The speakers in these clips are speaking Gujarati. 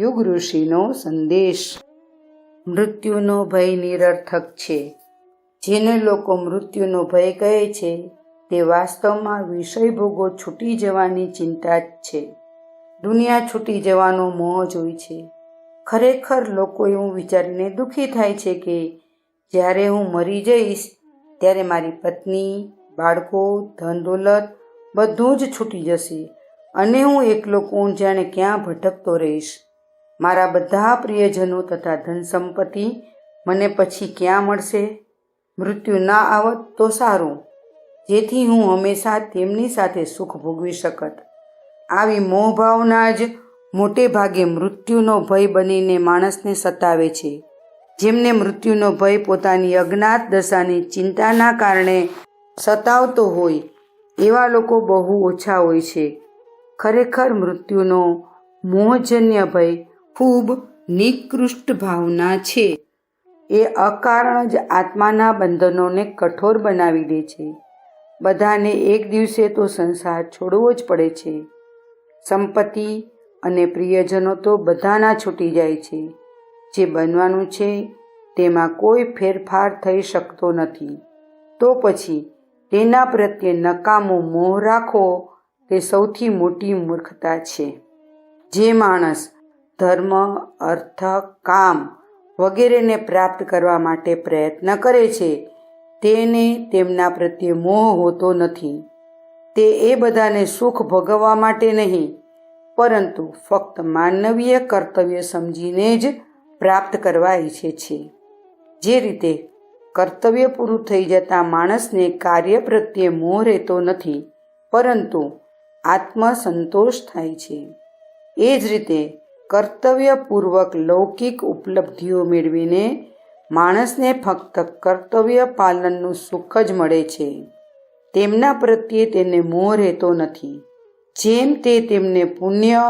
યુગ ઋષિનો સંદેશ. મૃત્યુનો ભય નિરર્થક છે. જેને લોકો મૃત્યુનો ભય કહે છે, તે વાસ્તવમાં વિષય ભોગો છૂટી જવાની ચિંતા જ છે. દુનિયા છૂટી જવાનો મોહ જોઈ છે. ખરેખર લોકો એવું વિચારીને દુઃખી થાય છે કે, જ્યારે હું મરી જઈશ, ત્યારે મારી પત્ની, બાળકો ધન દોલત બધું જ છૂટી જશે અને હું એકલો કોણ જાણે ક્યાં ભટકતો રહીશ? મારા બધા પ્રિયજનો તથા ધન સંપત્તિ મને પછી ક્યાં મળશે? મૃત્યુ ના આવત તો સારું, જેથી હું હંમેશા તેમની સાથે સુખ ભોગવી શકત. આવી મોહભાવના જ મોટે ભાગે મૃત્યુનો ભય બનીને માણસને સતાવે છે. જેમને મૃત્યુનો ભય પોતાની અજ્ઞાત દશાની ચિંતાના કારણે સતાવતો હોય, એવા લોકો બહુ ઓછા હોય છે. ખરેખર મૃત્યુનો મોહજન્ય ભય ખૂબ નિકૃષ્ટ ભાવના છે. એ અકારણ જ આત્માના બંધનોને કઠોર બનાવી દે છે. બધાને એક દિવસે તો સંસાર છોડવો જ પડે છે. સંપત્તિ અને પ્રિયજનો તો બધાના છૂટી જાય છે. જે બનવાનું છે, તેમાં કોઈ ફેરફાર થઈ શકતો નથી. તો પછી તેના પ્રત્યે નકામો મોહ રાખો, તે સૌથી મોટી મૂર્ખતા છે. જે માણસ ધર્મ, અર્થ, કામ વગેરેને પ્રાપ્ત કરવા માટે પ્રયત્ન કરે છે. તેને તેમના પ્રત્યે મોહ હોતો નથી. તે એ બધાને સુખ ભોગવવા માટે નહીં, પરંતુ ફક્ત માનવીય કર્તવ્ય સમજીને જ પ્રાપ્ત કરવા ઈચ્છે છે. જે રીતે કર્તવ્ય પૂરું થઈ જતાં માણસને કાર્ય પ્રત્યે મોહ રહેતો નથી, પરંતુ આત્મસંતોષ થાય છે. એ જ રીતે કર્તવ્યપૂર્વક લૌકિક ઉપલબ્ધિઓ મેળવીને માણસને ફક્ત કર્તવ્ય પાલનનું સુખ જ મળે છે. તેમના પ્રત્યે તેને મોહ રહેતો નથી. જેમ તે તેમને પુણ્ય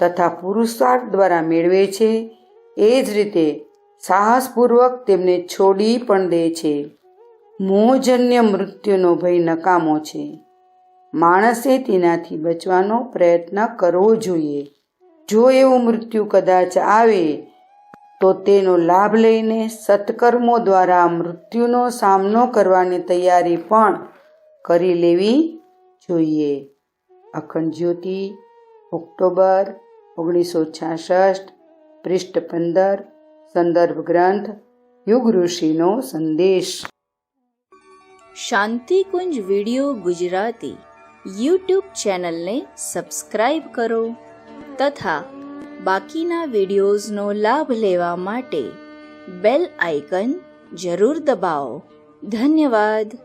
તથા પુરુષાર્થ દ્વારા મેળવે છે, એ જ રીતે સાહસપૂર્વક તેમને છોડી પણ દે છે. મોહજન્ય મૃત્યુનો ભય નકામો છે. માણસે તેનાથી બચવાનો પ્રયત્ન કરવો જોઈએ. જો એવું મૃત્યુ કદાચ આવે, તો તેનો લાભ લઈને સત્કર્મો દ્વારા મૃત્યુનો સામનો કરવાની તૈયારી પણ કરી લેવી જોઈએ. અખંડ જ્યોતિ, ઓક્ટોબર ઓગણીસો છાસઠ, પૃષ્ઠ પંદર, સંદર્ભ ગ્રંથ, યુગ ઋષિનો સંદેશ. શાંતિકુંજ વિડિયો ગુજરાતી યુટ્યુબ ચેનલને સબસ્ક્રાઇબ કરો. તથા બાકીના વિડીયોઝનો લાભ લેવા માટે બેલ આઇકન જરૂર દબાવો. ધન્યવાદ.